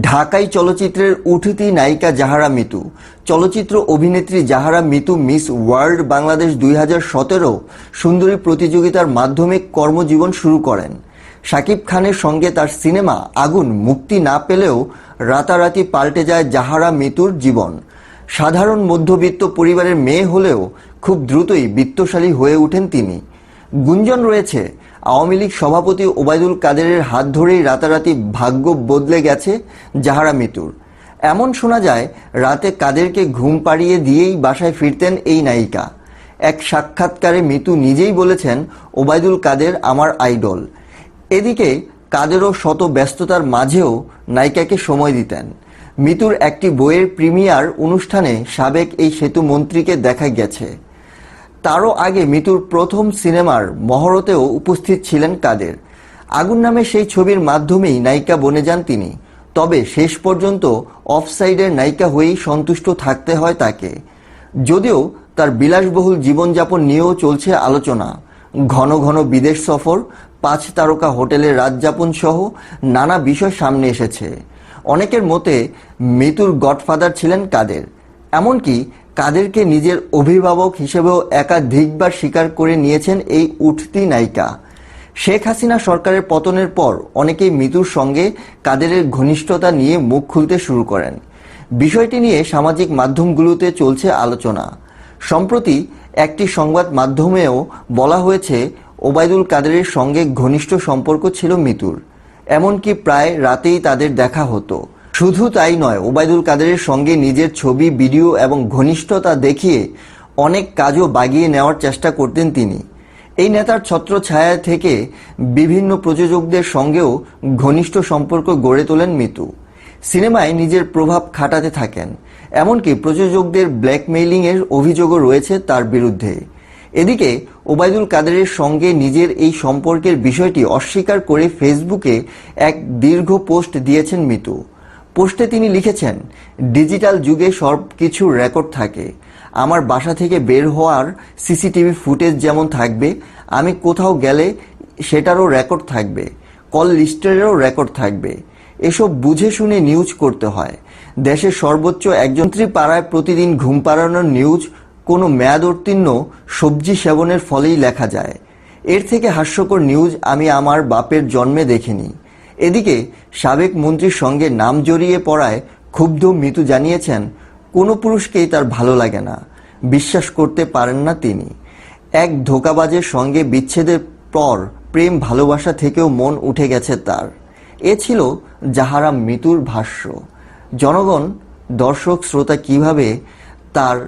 ঢাকাই চলচ্চিত্রের উঠতি নায়িকা জাহারা মিতু। চলচ্চিত্র অভিনেত্রী জাহারা মিতু মিস ওয়ার্ল্ড বাংলাদেশ দুই হাজার সতেরো সুন্দরী প্রতিযোগিতার মাধ্যমে কর্মজীবন শুরু করেন। শাকিব খানের সঙ্গে তার সিনেমা আগুন মুক্তি না পেলেও রাতারাতি পাল্টে যায় জাহারা মিতুর জীবন। সাধারণ মধ্যবিত্ত পরিবারের মেয়ে হলেও খুব দ্রুতই বিত্তশালী হয়ে ওঠেন তিনি। গুঞ্জন রয়েছে আওয়ামী লীগ সভাপতি ওবায়দুল কাদেরের হাত ধরেই রাতারাতি ভাগ্য বদলে গেছে জাহারা মিতুর। এমন শোনা যায়, রাতে কাদেরকে ঘুম পাড়িয়ে দিয়েই বাসায় ফিরতেন এই নায়িকা। এক সাক্ষাৎকারে মিতু নিজেই বলেছেন, ওবায়দুল কাদের আমার আইডল। এদিকে কাদেরও শত ব্যস্ততার মাঝেও নায়িকাকে সময় দিতেন। মিতুর একটি বইয়ের প্রিমিয়ার অনুষ্ঠানে সাবেক এই সেতু মন্ত্রীকে দেখা গেছে। তারও আগে মিতুর প্রথম সিনেমার মহরতেও উপস্থিত ছিলেন কাদের। আগুন নামে সেই ছবির মাধ্যমেই নায়িকা বনে যান তিনি। তবে শেষ পর্যন্ত অফসাইডের নায়িকা হয়েই সন্তুষ্ট থাকতে হয় তাকে। যদিও তার বিলাসবহুল জীবনযাপন নিয়েও চলছে আলোচনা। ঘন ঘন বিদেশ সফর, পাঁচ তারকা হোটেলে রাতযাপন সহ নানা বিষয় সামনে এসেছে। অনেকের মতে মিতুর গডফাদার ছিলেন কাদের। এমনকি কাদেরকে নিজের অভিভাবক হিসেবেও একাধিকবার স্বীকার করে নিয়েছেন এই উঠতি নায়িকা। শেখ হাসিনা সরকারের পতনের পর অনেকেই মিতুর সঙ্গে কাদেরের ঘনিষ্ঠতা নিয়ে মুখ খুলতে শুরু করেন। বিষয়টি নিয়ে সামাজিক মাধ্যমগুলোতে চলছে আলোচনা। সম্প্রতি একটি সংবাদ মাধ্যমেও বলা হয়েছে, ওবায়দুল কাদেরের সঙ্গে ঘনিষ্ঠ সম্পর্ক ছিল মিতুর। এমনকি প্রায় রাতেই তাদের দেখা হতো। শুধু তাই নয়, ওবায়দুল কাদেরের সঙ্গে নিজের ছবি, ভিডিও এবং ঘনিষ্ঠতা দেখিয়ে অনেক কাজও বাগিয়ে নেওয়ার চেষ্টা করতেন তিনি। এই নেতার ছত্রছায়া থেকে বিভিন্ন প্রযোজকদের সঙ্গেও ঘনিষ্ঠ সম্পর্ক গড়ে তোলেন মিতু। সিনেমায় নিজের প্রভাব খাটাতে থাকেন, এমনকি প্রযোজকদের ব্ল্যাকমেইলিং এর অভিযোগও রয়েছে তার বিরুদ্ধে। এদিকে, ওবায়দুল কাদেরের সঙ্গে নিজের এই সম্পর্কের বিষয়টি অস্বীকার করে ফেসবুকে এক দীর্ঘ পোস্ট দিয়েছেন মিতু। পোস্টে তিনি লিখেছেন, ডিজিটাল যুগে সব কিছু রেকর্ড থাকে। আমার বাসা থেকে বের হওয়ার সিসিটিভি ফুটেজ যেমন থাকবে, আমি কোথাও গেলে সেটারও রেকর্ড থাকবে, কল লিস্টেরও রেকর্ড থাকবে। এসব বুঝে শুনে নিউজ করতে হয়। দেশের সর্বোচ্চ একজন পাড়ায় প্রতিদিন ঘুম পাড়ানোর নিউজ, কোনো মেয়াদ উত্তীর্ণ সবজি সেবনের ফলেই লেখা যায়। এর থেকে হাস্যকর নিউজ আমি আমার বাপের জন্মে দেখিনি। এদিকে সাবেক মন্ত্রীর সঙ্গে নাম জড়িয়ে পড়ায় ক্ষুব্ধ মিতু জানিয়েছেন, কোনো পুরুষকেই তার ভালো লাগে না, বিশ্বাস করতে পারেন না তিনি। এক ধোকাবাজের সঙ্গে বিচ্ছেদের পর প্রেম ভালোবাসা থেকেও মন উঠে গেছে তার। এ ছিল যাহারা মিতুর ভাষ্য। জনগণ, দর্শক, শ্রোতা কীভাবে তার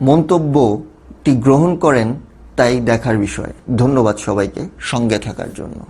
মন্তব্যটি গ্রহণ করেন, তাই দেখার বিষয়। ধন্যবাদ সবাইকে সঙ্গে থাকার জন্য।